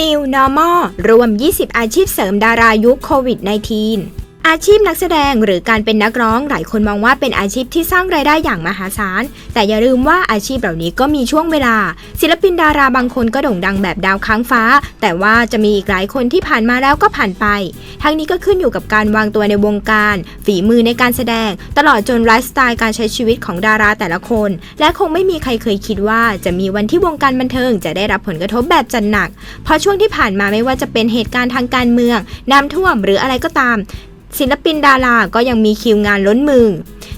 New Normal รวม 20 อาชีพเสริมดารายุคโควิด -19 อาชีพนักแสดงหรือการเป็นนักร้องหลายคนมองว่าเป็นอาชีพที่สร้างรายได้อย่างมหาศาล แต่อย่าลืมว่าอาชีพเหล่านี้ก็มีช่วงเวลา ศิลปินดาราบางคนก็โด่งดังแบบดาวค้างฟ้า แต่ว่าจะมีอีกหลายคนที่ผ่านมาแล้วก็ผ่านไป ทั้งนี้ก็ขึ้นอยู่กับการวางตัวในวงการ ฝีมือในการแสดง ตลอดจนไลฟ์สไตล์การใช้ชีวิตของดาราแต่ละคน และคงไม่มีใครเคยคิดว่าจะมีวันที่วงการบันเทิง จะได้รับผลกระทบแบบจัดหนัก เพราะช่วงที่ผ่านมาไม่ว่าจะเป็นเหตุการณ์ทางการเมืองน้ำท่วมหรืออะไรก็ตาม ศิลปินดาราก็ยังมีคิวงานล้นมือ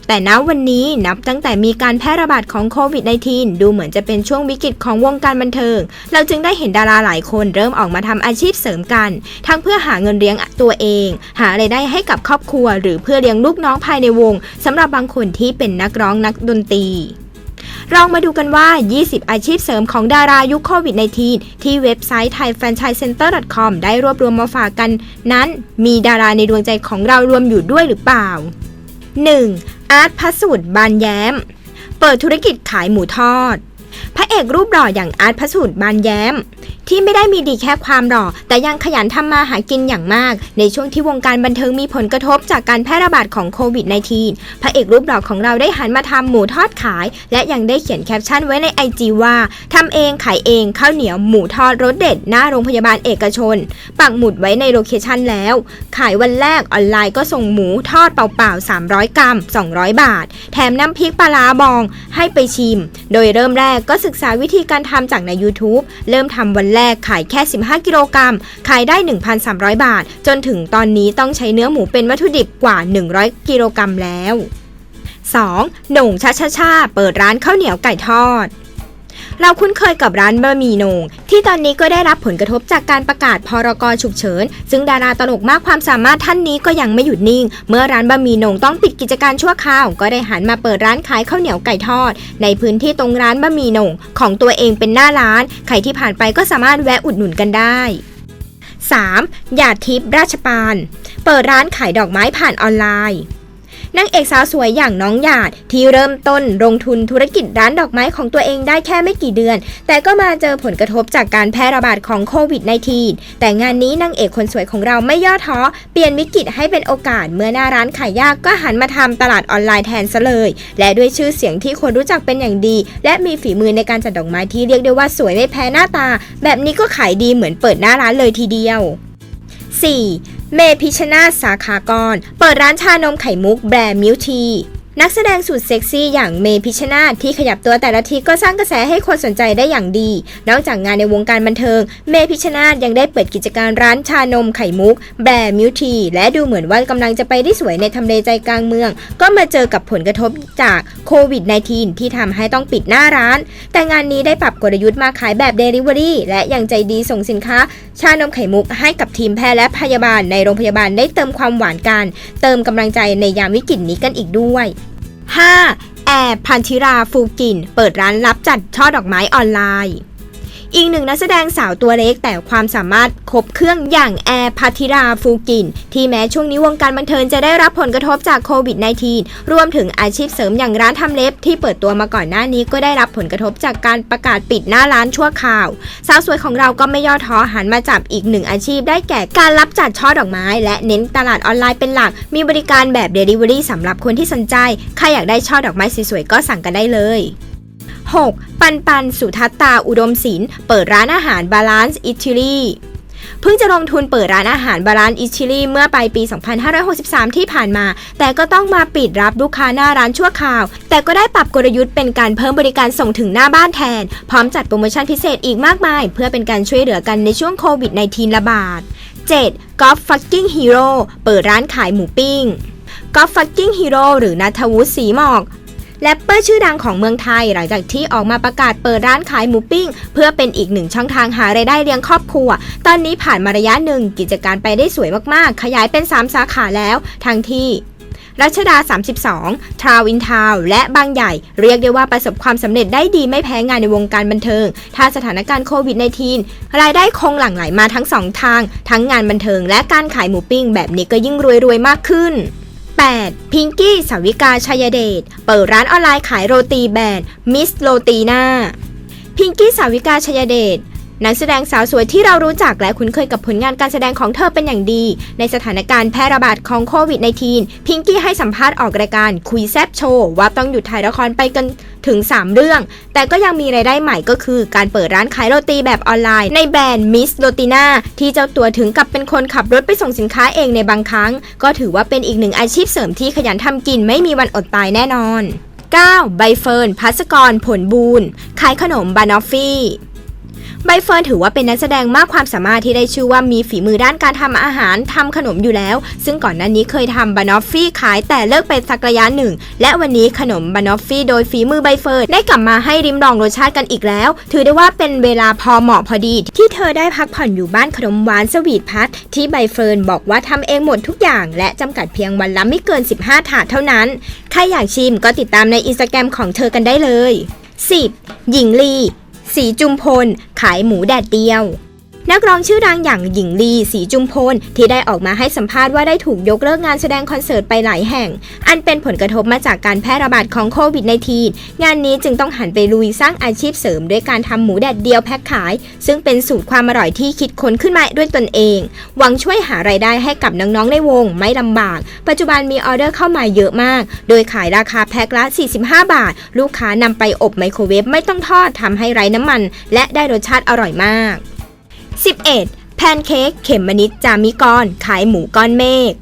แต่ณวันนี้นับตั้งแต่มีการแพร่ระบาดของโควิด -19 ดูเหมือนจะเป็นช่วงวิกฤตของวงการบันเทิง เราจึงได้เห็นดาราหลายคนเริ่มออกมาทำอาชีพเสริมกัน ทั้งเพื่อหาเงินเลี้ยงตัวเอง หาไรายได้ให้กับครอบครัว หรือเพื่อเลี้ยงลูกน้องภายในวงสำหรับบางคนที่เป็นนักร้องนักดนตรี ลองมาดูกันว่า 20 อาชีพเสริมของดารายุคโควิด -19 ที่เว็บไซต์ thaifranchisecenter.com ได้รวบรวมมาฝากกัน นั้นมีดาราในดวงใจของเรารวมอยู่ด้วยหรือเปล่า 1. อาร์ตพัสสุดบานแย้ม เปิดธุรกิจขายหมูทอด พระเอกรูปหล่ออย่างอาร์ตพัสสุดบานแย้ม ที่ไม่ได้มีดีแค่ความหล่อ แต่ยังขยันทำมาหากินอย่างมาก ในช่วงที่วงการบันเทิงมีผลกระทบจากการแพร่ระบาดของโควิด -19 พระเอกรูปหล่อของเราได้หันมาทำหมูทอดขาย และยังได้เขียนแคปชั่นไว้ในไอจีว่าทำเองขายเองข้าวเหนียวหมูทอดรสเด็ดหน้าโรงพยาบาลเอกชน ปักหมุดไว้ในโลเคชั่นแล้ว ขายวันแรกออนไลน์ก็ส่งหมูทอดเปล่าๆ300 กรัม 200 บาท แถมน้ำพริกปลาร้าบองให้ไปชิม โดยเริ่มแรกก็็ศึกษาวิธีการทำจากใน YouTube เริ่มทำวันแรกขายแค่ 15 กิโลกรัม ขายได้ 1,300 บาท จนถึงตอนนี้ต้องใช้เนื้อหมูเป็นวัตถุดิบกว่า 100 กิโลกรัมแล้ว 2. หน่งชาชาชาเปิดร้านข้าวเหนียวไก่ทอด เราคุ้นเคยกับร้านบะหมี่นง ที่ตอนนี้ก็ได้รับผลกระทบจากการประกาศพรกฉุกเฉิน ซึ่งดาราตลกมากความสามารถท่านนี้ก็ยังไม่หยุดนิ่ง เมื่อร้านบะหมี่นงต้องปิดกิจการชั่วคราว ก็ได้หันมาเปิดร้านขายข้าวเหนียวไก่ทอด ในพื้นที่ตรงร้านบะหมี่นงของตัวเองเป็นหน้าร้าน ใครที่ผ่านไปก็สามารถแวะอุดหนุนกันได้ 3. หยาดทิพย์ราชปาน เปิดร้านขายดอกไม้ผ่านออนไลน์ นางเอกสาวสวยอย่างน้องหยาดที่เริ่มต้นลงทุนธุรกิจร้านดอกไม้ของตัวเองได้แค่ไม่กี่เดือน แต่ก็มาเจอผลกระทบจากการแพร่ระบาดของโควิด -19 แต่งานนี้นางเอกคนสวยของเราไม่ย่อท้อ เปลี่ยนวิกฤตให้เป็นโอกาสเมื่อหน้าร้านขายยากก็หันมาทำตลาดออนไลน์แทนซะเลย และด้วยชื่อเสียงที่คนรู้จักเป็นอย่างดี และมีฝีมือในการจัดดอกไม้ที่เรียกได้ว่าสวยไม่แพ้หน้าตา แบบนี้ก็ขายดีเหมือนเปิดหน้าร้านเลยทีเดียว 4. เมพิชนาสาขากร เปิดร้านชานมไข่มุกแบรนด์มิวที นักแสดงสุดเซ็กซี่อย่างเมพิชนาธที่ขยับตัวแต่ละทีก็สร้างกระแสให้คนสนใจได้อย่างดี นอกจากงานในวงการบันเทิง เมพิชนาธยังได้เปิดกิจการร้านชานมไข่มุก แบร์มิวที และดูเหมือนว่ากำลังจะไปได้สวยในทำเลใจกลางเมือง ก็มาเจอกับผลกระทบจากโควิด -19 ที่ทำให้ต้องปิดหน้าร้าน แต่งานนี้ได้ปรับกลยุทธ์มาขายแบบ Delivery และยังใจดีส่งสินค้า ชานมไข่มุกให้กับทีมแพทย์และพยาบาลในโรงพยาบาลได้เติมความหวานกัน เติมกำลังใจในยามวิกฤตนี้กันอีกด้วย 5. แอร์พันธิราฟูกิน เปิดร้านรับจัดช่อดอกไม้ออนไลน์ อีกหนึ่งนักแสดงสาวตัวเล็กแต่ความสามารถครบเครื่องอย่างแอร์พัทิราฟูกิน ที่แม้ช่วงนี้วงการบันเทิงจะได้รับผลกระทบจากโควิด -19 รวมถึงอาชีพเสริมอย่างร้านทำเล็บที่เปิดตัวมาก่อนหน้านี้ก็ได้รับผลกระทบจากการประกาศปิดหน้าร้านชั่วคราว สาวสวยของเราก็ไม่ย่อท้อหันมาจับอีกหนึ่งอาชีพได้แก่การรับจัดช่อดอกไม้ และเน้นตลาดออนไลน์เป็นหลัก มีบริการแบบ Delivery สำหรับคนที่สนใจ ใครอยากได้ช่อดอกไม้สวยๆก็สั่งกันได้เลย 6. ปันปันสุทัตตาอุดมศิลป์เปิดร้านอาหารบาลานซ์อิต l ลีเพิ่งจะลงทุนเปิดร้านอาหารบาลานซ์อิต l ลีเมื่อปลายปี 2563 ที่ผ่านมา แต่ก็ต้องมาปิดรับลูกค้าหน้าร้านชั่วคราว แต่ก็ได้ปรับกลยุทธ์เป็นการเพิ่มบริการส่งถึงหน้าบ้านแทน พร้อมจัดโปรโมชั่นพิเศษอีกมากมาย เพื่อเป็นการช่วยเหลือกันในช่วงโควิด -19 ระบาด 7. Golf Fucking Hero เปิดร้านขายหมูปิ้ง Golf Fucking Hero หรือนัทวุฒิศรีหมอก แรปเปอร์ชื่อดังของเมืองไทย หลังจากที่ออกมาประกาศเปิดร้านขายหมูปิ้ง เพื่อเป็นอีกหนึ่งช่องทางหารายได้เลี้ยงครอบครัว ตอนนี้ผ่านมาระยะหนึ่งกิจการไปได้สวยมากๆ ขยายเป็น 3 สาขาแล้ว ทั้งที่รัชดา 32 ทราวินทาว และบางใหญ่ เรียกได้ว่าประสบความสำเร็จได้ดีไม่แพ้งานในวงการบันเทิง ถ้าสถานการณ์โควิด -19 รายได้คงหลั่งไหลมาทั้งสองทาง ทั้งงานบันเทิงและการขายหมูปิ้งแบบนี้ก็ยิ่งรวยๆมากขึ้น 8. พิงกี้สาวิกาชัยเดช เปิดร้านออนไลน์ขายโรตีแบรนด์มิสโรตีน่าพิงกี้สาวิกาชัยเดช นักแสดงสาวสวยที่เรารู้จักและคุ้นเคยกับผลงานการแสดงของเธอเป็นอย่างดี ในสถานการณ์แพร่ระบาดของโควิด -19 พิงกี้ให้สัมภาษณ์ออกรายการคุยแซบโชว์ว่าต้องหยุดถ่ายละครไปกันถึง 3 เรื่อง แต่ก็ยังมีรายได้ใหม่ก็คือ การเปิดร้านขายโรตีแบบออนไลน์ ในแบรนด์มิสโรติน่าที่เจ้าตัวถึงกับเป็นคนขับรถไปส่งสินค้าเองในบางครั้ง ก็ถือว่าเป็นอีกหนึ่งอาชีพเสริมที่ขยันทำกินไม่มีวันอดตายแน่นอน 9. ใบเฟิร์น พัสกร ผลบูรณ์ขายขนมบานอฟฟี่ ใบเฟิร์นถือว่าเป็นนักแสดงมากความสามารถที่ได้ชื่อว่ามีฝีมือด้านการทำอาหารทำขนมอยู่แล้ว ซึ่งก่อนหน้านี้เคยทำบานอฟฟี่ขายแต่เลิกไปสักระยะหนึ่ง และวันนี้ขนมบานอฟฟี่โดยฝีมือใบเฟิร์นได้กลับมาให้ริมลองรสชาติกันอีกแล้ว ถือได้ว่าเป็นเวลาพอเหมาะพอดี ที่เธอได้พักผ่อนอยู่บ้านขนมหวานสวีทพัทที่ใบเฟิร์นบอกว่าทำเองหมดทุกอย่าง และจำกัดเพียงวันละไม่เกิน 15 ถาดเท่านั้นใครอยากชิมก็ติดตามในอินสตาแกรมของเธอกันได้เลย 10. หญิงลี สีจุมพล ขายหมูแดดเดียว นักร้องชื่อดังอย่างหญิงลีสีจุมพล ที่ได้ออกมาให้สัมภาษณ์ว่าได้ถูกยกเลิกงานแสดงคอนเสิร์ตไปหลายแห่ง อันเป็นผลกระทบมาจากการแพร่ระบาดของโควิด -19 งานนี้จึงต้องหันไปลุยสร้างอาชีพเสริมด้วยการทำหมูแดดเดียวแพ็คขาย ซึ่งเป็นสูตรความอร่อยที่คิดค้นขึ้นมาด้วยตนเอง หวังช่วยหารายได้ให้กับน้องๆในวงไม่ลำบาก ปัจจุบันมีออเดอร์เข้ามาเยอะมาก โดยขายราคาแพ็คละ 45 บาท ลูกค้านำไปอบไมโครเวฟไม่ต้องทอดทำให้ไร้น้ำมัน และได้รสชาติอร่อยมาก 11. แพนเค้กเข็มมนิดจามิกร ขายหมูก้อนเมฆ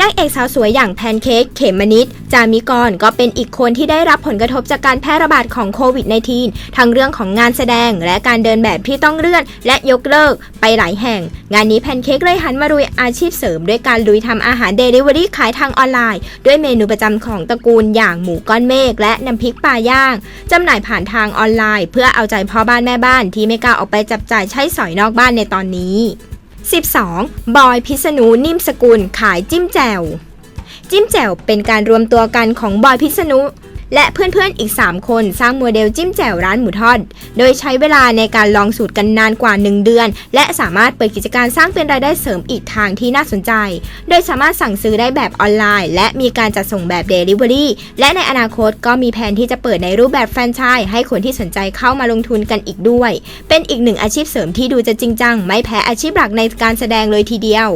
นางเอกสาวสวยอย่างแพนเค้กเขมมนิดจามิกรก็เป็นอีกคนที่ได้รับผลกระทบจากการแพร่ระบาดของโควิด -19 ทั้งเรื่องของงานแสดงและการเดินแบบที่ต้องเลื่อนและยกเลิกไปหลายแห่ง งานนี้แพนเค้กเลยหันมาลุยอาชีพเสริม ด้วยการลุยทำอาหารเดลิเวอรี่ขายทางออนไลน์ ด้วยเมนูประจำของตระกูลอย่างหมูก้อนเมฆและน้ำพริกปลาย่างจำหน่ายผ่านทางออนไลน์ เพื่อเอาใจพ่อบ้านแม่บ้านที่ไม่กล้าออกไปจับจ่ายใช้สอยนอกบ้านในตอนนี้ 12. บอยพิษณุนิ่มสกุลขายจิ้มแจ่ว จิ้มแจ่วเป็นการรวมตัวกันของบอยพิษณุ และเพื่อนๆอีก 3 คนสร้างโมเดลจิ้มแจ่วร้านหมูทอด โดยใช้เวลาในการลองสูตรกันนานกว่า 1 เดือน และสามารถเปิดกิจการสร้างเป็นรายได้เสริมอีกทางที่น่าสนใจ โดยสามารถสั่งซื้อได้แบบออนไลน์ และมีการจัดส่งแบบ Delivery และในอนาคตก็มีแผนที่จะเปิดในรูปแบบแฟรนไชส์ให้คนที่สนใจเข้ามาลงทุนกันอีกด้วย เป็นอีกหนึ่งอาชีพเสริมที่ดูจะจริงจัง ไม่แพ้อาชีพหลักในการแสดงเลยทีเดียว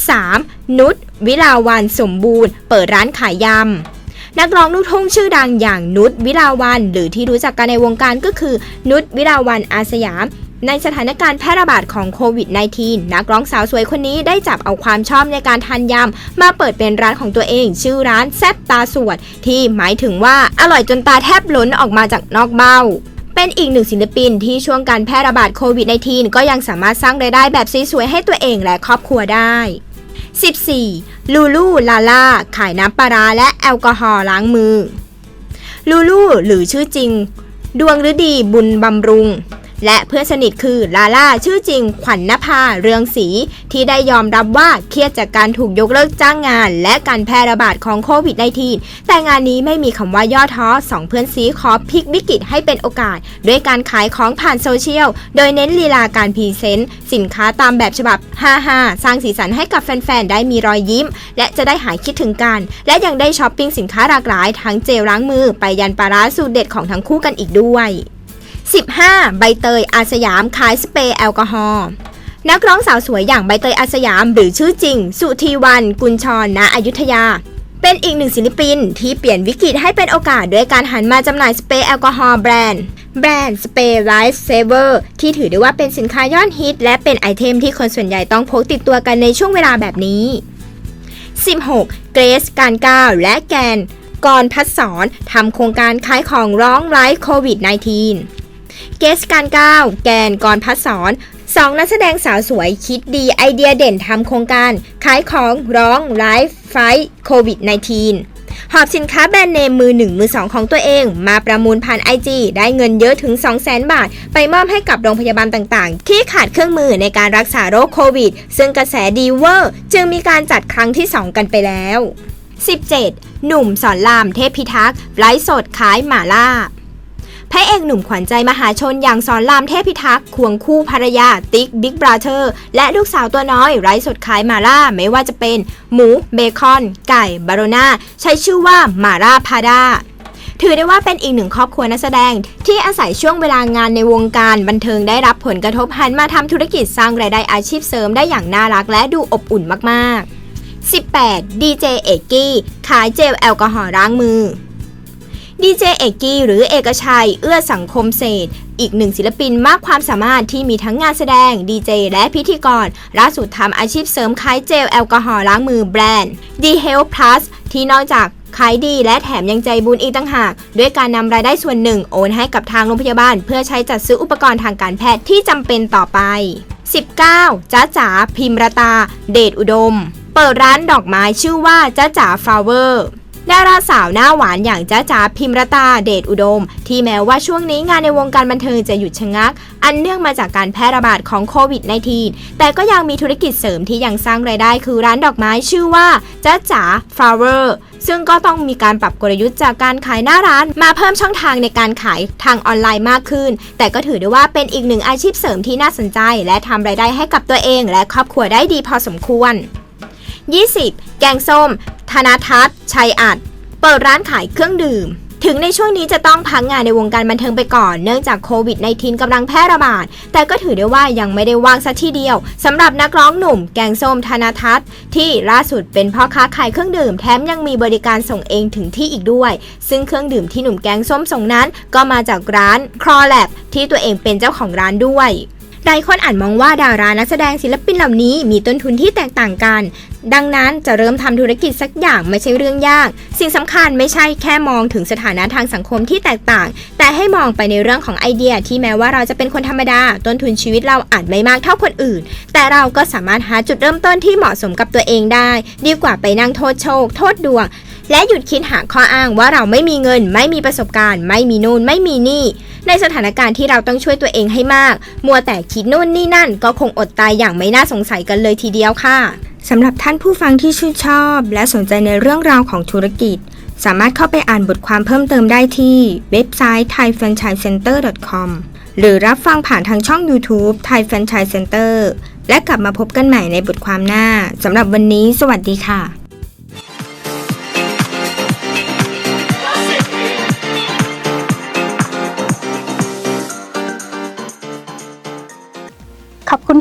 13. นุชวิลาวันสมบูรณ์ เปิดร้านขายยำ นักร้องลูกทุ่งชื่อดังอย่างนุชวิลาวันหรือที่รู้จักกันในวงการก็คือนุชวิลาวันอาสยามในสถานการณ์แพร่ระบาดของโควิด -19 นักร้องสาวสวยคนนี้ได้จับเอาความชอบในการทานยำ มาเปิดเป็นร้านของตัวเอง ชื่อร้านแซบตาสวด ที่หมายถึงว่าอร่อยจนตาแทบล้นออกมาจากนอกเบ้าเป็นอีกหนึ่งศิลปินที่ช่วงการแพร่ระบาดโควิด -19 ก็ยังสามารถสร้างรายได้แบบสวยๆให้ตัวเองและครอบครัวได้ 14. ลูลูลาล่าขายน้ำปลาราและแอลกอฮอล์ล้างมือ ลูลูหรือชื่อจริง ดวงฤดีบุญบำรุง และเพื่อนสนิทคือลาล่าชื่อจริง ขวัญนภาเรืองศรีที่ได้ยอมรับว่าเครียดจากการถูกยกเลิกจ้างงาน และการแพร่ระบาดของโควิด -19 แต่งานนี้ไม่มีคำว่าย่อท้อสองเพื่อนซีขอพลิกวิกฤตให้เป็นโอกาส ด้วยการขายของผ่านโซเชียล โดยเน้นลีลาการพรีเซนต์สินค้าตามแบบฉบับ55สร้างสีสันให้กับแฟนๆได้มีรอยยิ้ม และจะได้หายคิดถึงกัน และยังได้ช้อปปิ้งสินค้าหลากหลายทั้งเจลล้างมือไปยันปลาร้าสูตรเด็ดของทั้งคู่กันอีกด้วย 15. ใบเตยอาสยามขายสเปรย์แอลกอฮอล์นักร้องสาวสวยอย่างใบเตยอาสยาม หรือชื่อจริง สุธีวัน กุลชรณอยุธยา เป็นอีกหนึ่งศิลปินที่เปลี่ยนวิกฤตให้เป็นโอกาสด้วยการหันมาจำหน่ายสเปรย์แอลกอฮอล์แบรนด์แบรนด์สเปรย์ไลฟ์เซเวอร์ที่ถือได้ว่าเป็นสินค้ายอดฮิต และเป็นไอเทมที่คนส่วนใหญ่ต้องพกติดตัวกันในช่วงเวลาแบบนี้ 16. เกรซการก้าวและแกนกรพัฒสอนทำโครงการขายของร้องไลฟ์โควิด -19 เกสการก้าวแกนกรพัฒสอนสองนักแสดงสาวสวยคิดดีไอเดียเด่นทำโครงการ ขายของร้องไลฟ์ไฟโควิด -19 หอบสินค้าแบรนด์เนมมือหนึ่งมือสองของตัวเอง มาประมูลผ่าน IG ได้เงินเยอะถึง 200,000 บาท ไปมอบให้กับโรงพยาบาลต่างๆ ที่ขาดเครื่องมือในการรักษาโรคโควิด ซึ่งกระแสดีเวอร์ จึงมีการจัดครั้งที่ 2 กันไปแล้ว 17. หนุ่มสอนรามเทพพิทักษ์ไลฟ์สดขายหมาล่า พระเอกหนุ่มขวัญใจมหาชนอย่างสอนรามเทพิทักษ์ควงคู่ภรรยาติ๊กบิ๊กบราเธอร์และลูกสาวตัวน้อยไร้สดขายมาล่าไม่ว่าจะเป็น หมู เบคอน ไก่ บารน่าใช้ชื่อว่ามาล่าพาดาถือได้ว่าเป็นอีกหนึ่งครอบครัวนักแสดง ที่อาศัยช่วงเวลางานในวงการบันเทิงได้รับผลกระทบหันมาทำธุรกิจสร้างรายได้อาชีพเสริมได้อย่างน่ารักและดูอบอุ่นมากๆ 18. ดีเจเอกกี้ขายเจลแอลกอฮอล์ล้างมือ ดีเจเอกกี้หรือเอกชัย เอื้อสังคมเศรษฐ์อีกหนึ่งศิลปินมากความสามารถที่มีทั้งงานแสดง ดีเจและพิธีกรล่าสุดทำอาชีพเสริมขายเจลแอลกอฮอล์ล้างมือแบรนด์ D Health Plus ที่นอกจากขายดีและแถมยังใจบุญอีกต่างหาก ด้วยการนำรายได้ส่วนหนึ่งโอนให้กับทางโรงพยาบาล เพื่อใช้จัดซื้ออุปกรณ์ทางการแพทย์ที่จำเป็นต่อไป 19. จ้าจ๋าพิมรตา เดชอุดม เปิดร้านดอกไม้ชื่อว่าจ้าจ๋าฟลาเวอร์ ดาราสาวหน้าหวานอย่างจ้าจ๋าพิมรตาเดชอุดม ที่แม้ว่าช่วงนี้งานในวงการบันเทิงจะหยุดชะงัก อันเนื่องมาจากการแพร่ระบาดของโควิด -19 แต่ก็ยังมีธุรกิจเสริมที่ยังสร้างรายได้คือร้านดอกไม้ชื่อว่าจ้าจ๋าฟลาเวอร์ซึ่งก็ต้องมีการปรับกลยุทธ์จากการขายหน้าร้าน มาเพิ่มช่องทางในการขายทางออนไลน์มากขึ้น แต่ก็ถือได้ว่าเป็นอีกหนึ่งอาชีพเสริมที่น่าสนใจ และทำรายได้ให้กับตัวเอง และครอบครัวได้ดีพอสมควร 20. แกงส้ม ธนาทัศน์ ชัยอัด เปิดร้านขายเครื่องดื่ม ถึงในช่วงนี้จะต้องพักงานในวงการบันเทิงไปก่อน เนื่องจากโควิด -19 กำลังแพร่ระบาด แต่ก็ถือได้ว่ายังไม่ได้ว่างสักทีเดียวสำหรับนักร้องหนุ่ม แกงส้มธนาทัศน์ ที่ล่าสุดเป็นพ่อค้าขายเครื่องดื่มแถมยังมีบริการส่งเองถึงที่อีกด้วย ซึ่งเครื่องดื่มที่หนุ่มแกงส้มส่งนั้น ก็มาจากร้านครอแลบที่ตัวเองเป็นเจ้าของร้านด้วย หลายคนอาจมองว่าดารานักแสดงศิลปินเหล่านี้มีต้นทุนที่แตกต่างกัน ดังนั้นจะเริ่มทำธุรกิจสักอย่างไม่ใช่เรื่องยาก สิ่งสำคัญไม่ใช่แค่มองถึงสถานะทางสังคมที่แตกต่าง แต่ให้มองไปในเรื่องของไอเดียที่แม้ว่าเราจะเป็นคนธรรมดา ต้นทุนชีวิตเราอาจไม่มากเท่าคนอื่น แต่เราก็สามารถหาจุดเริ่มต้นที่เหมาะสมกับตัวเองได้ ดีกว่าไปนั่งโทษโชค โทษดวง และหยุดคิดหาข้ออ้างว่าเราไม่มีเงิน ไม่มีประสบการณ์ ไม่มีนู่นไม่มีนี่ ในสถานการณ์ที่เราต้องช่วยตัวเองให้มาก มัวแต่คิดนู่นนี่นั่น ก็คงอดตายอย่างไม่น่าสงสัยกันเลยทีเดียวค่ะสำหรับท่านผู้ฟังที่ชื่นชอบ และสนใจในเรื่องราวของธุรกิจ สามารถเข้าไปอ่านบทความเพิ่มเติมได้ที่เว็บไซต์ thaifranchisecenter.com หรือรับฟังผ่านทางช่อง YouTube Thai Franchise Center และกลับมาพบกันใหม่ในบทความหน้าสำหรับวันนี้ สวัสดีค่ะ